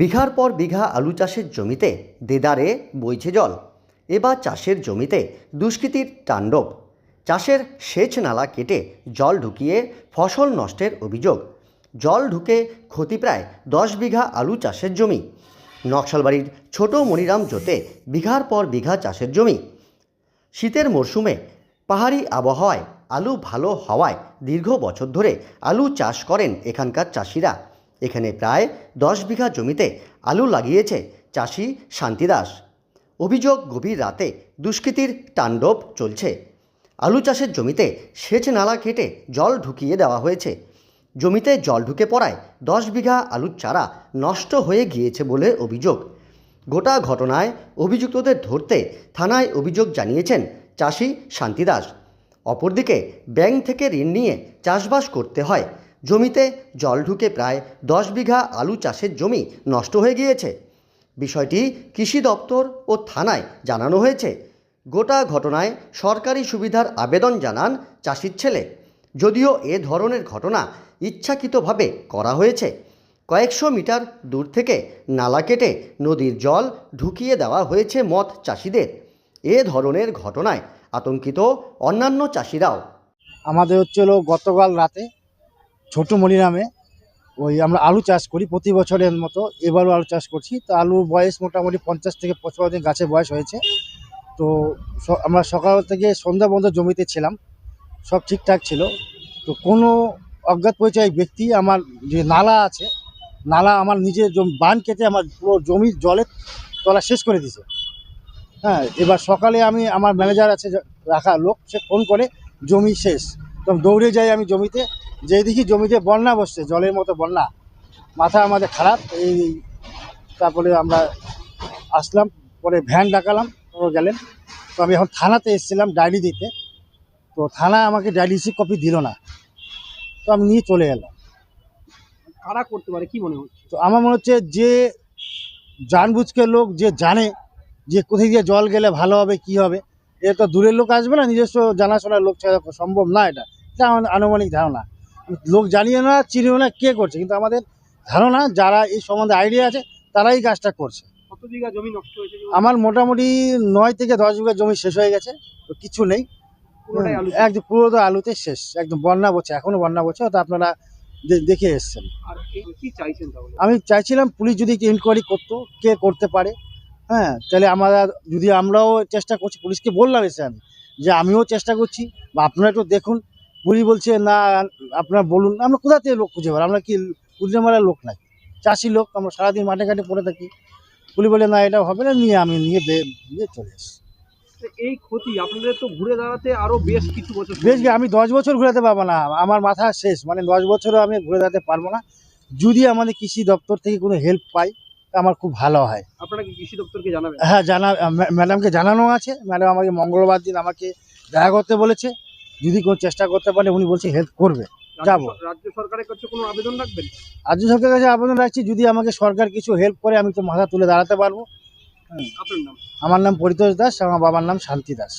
বিঘার পর বিঘা আলু চাষের জমিতে দেদারে বইছে জল, এবার চাষের জমিতে দুষ্কৃতির তাণ্ডব। চাষের সেচ নালা কেটে জল ঢুকিয়ে ফসল নষ্টের অভিযোগ। জল ঢুকে ক্ষতি প্রায় দশ বিঘা আলু চাষের জমি। নকশালবাড়ির ছোট মনিরাম জোতে বিঘার পর বিঘা চাষের জমি। শীতের মরশুমে পাহাড়ি আবহাওয়ায় আলু ভালো হওয়ায় দীর্ঘ বছর ধরে আলু চাষ করেন এখানকার চাষিরা। এখানে প্রায় দশ বিঘা জমিতে আলু লাগিয়েছে চাষি শান্তিদাস অভিযোগ গভীর রাতে দুষ্কৃতির তাণ্ডব চলছে। আলু চাষের জমিতে সেচ নালা কেটে জল ঢুকিয়ে দেওয়া হয়েছে। জমিতে জল ঢুকে পড়ায় দশ বিঘা আলুর চারা নষ্ট হয়ে গিয়েছে বলে অভিযোগ। গোটা ঘটনায় অভিযুক্তদের ধরতে থানায় অভিযোগ জানিয়েছেন চাষি শান্তিদাস অপরদিকে ব্যাংক থেকে ঋণ নিয়ে চাষবাস করতে হয় জমিতে জল ঢুকে প্রায় দশ বিঘা আলু চাষের জমি নষ্ট হয়ে গিয়েছে। বিষয়টি কৃষি দপ্তর ও থানায় জানানো হয়েছে। গোটা ঘটনায় সরকারি সুবিধার আবেদন জানান চাষির ছেলে। যদিও এ ধরনের ঘটনা ইচ্ছাকৃতভাবে করা হয়েছে। কয়েকশো মিটার দূর থেকে নালা কেটে নদীর জল ঢুকিয়ে দেওয়া হয়েছে মৎ চাষিদের। এ ধরনের ঘটনায় আতঙ্কিত অন্যান্য চাষিরাও। আমাদের হচ্ছে হলো গতকাল রাতে ছোট মনিরামে ওই আমরা আলু চাষ করি, প্রতি বছরের মতো এবারও আলু চাষ করছি। তো আলুর বয়স মোটামুটি পঞ্চাশ থেকে পঁচপান্ন দিন গাছের বয়স হয়েছে। তো আমরা সকাল থেকে সন্ধ্যা পর্যন্ত জমিতে ছিলাম। সব ঠিকঠাক ছিল। তো কোনো অজ্ঞাত পরিচয় ব্যক্তি আমার যে নালা আছে, নালা আমার নিজের জমি, বান কেটে আমার পুরো জমির জলের তলা শেষ করে দিয়েছে। হ্যাঁ এবার সকালে আমি, আমার ম্যানেজার আছে, রাখা লোক, সে ফোন করে, জমি শেষ। তো দৌড়ে যাই আমি জমিতে যেই দেখি জমিতে বন্যা বসছে জলের মতো বন্যা। মাথা আমাদের খারাপ এই তারপরে আমরা আসলাম পরে ভ্যান ডাকালাম ও গেলেন। তো আমি এখন থানাতে এসেছিলাম ডায়েরি দিতে। তো থানা আমাকে ডায়েরি রিসিভ কপি দিল না। তো আমি নিয়ে চলে এলাম। কারা করতে পারে কি মনে হচ্ছে? তো আমার মনে হচ্ছে যে জানবুঝকে লোক যে জানে যে কোথায় দিয়ে জল গেলে ভালো হবে কি হবে। এ তো দূরের লোক আসবে না নিজস্ব জানাশোনার লোক ছাড়া সম্ভব না এটা। এটা আনুমানিক ধারণা। লোক জানিয়ে না চিনিও না কে করছে কিন্তু আমাদের ধারণা যারা এই সম্বন্ধে আইডিয়া আছে তারাই কাজটা করছে। আমার মোটামুটি নয় থেকে দশ বিঘা জমি শেষ হয়ে গেছে তো কিছু নেই। একদম পুরো তো আলুতে শেষ একদম বন্যা বলছে এখনও বন্যা বলছে তো আপনারা দেখে এসছেন। আমি চাইছিলাম পুলিশ যদি ইনকোয়ারি করতো কে করতে পারে হ্যাঁ তাহলে আমরা যদি আমরাও চেষ্টা করছি পুলিশকে বললাম এসে আমি যে আমিও চেষ্টা করছি বা আপনারা একটু দেখুন পুলিশ বলছে না আপনার বলুন আমরা কোথা থেকে লোক খুঁজে পাবো? আমরা কি কুড়িয়ে মারার লোক নাকি চাষি লোক আমরা সারাদিন মাঠে ঘাটে পড়ে থাকি। পুলিশ বলে না এটা হবে না নিয়ে আমি নিয়ে নিয়ে চলে এসছি এই ক্ষতি আপনাদের তো ঘুরে দাঁড়াতে আরও বেশ কিছু বছর বেশ আমি দশ বছর ঘুরাতে পারব না। আমার মাথা শেষ মানে দশ বছরও আমি ঘুরে দাঁড়াতে পারব না। যদি আমাদের কৃষি দপ্তর থেকে কোনো হেল্প পাই তা আমার খুব ভালো হয়। আপনারা কি কৃষি দপ্তরকে জানাবেন? হ্যাঁ জানা ম্যাডামকে জানানো আছে। ম্যাডাম আমাকে মঙ্গলবার দিন আমাকে দেখা করতে বলেছে। যদি কোনো চেষ্টা করতে পারে উনি বলছে হেল্প করবে। যাব। রাজ্য সরকারের কাছে কোনো আবেদন রাখবেন? রাজ্য সরকারের কাছে আবেদন রাখছি যদি আমাকে সরকার কিছু হেল্প করে আমি তো মাথা তুলে দাঁড়াতে পারব। আমার নাম পরিতোষ দাস আমার বাবার নাম শান্তি দাস।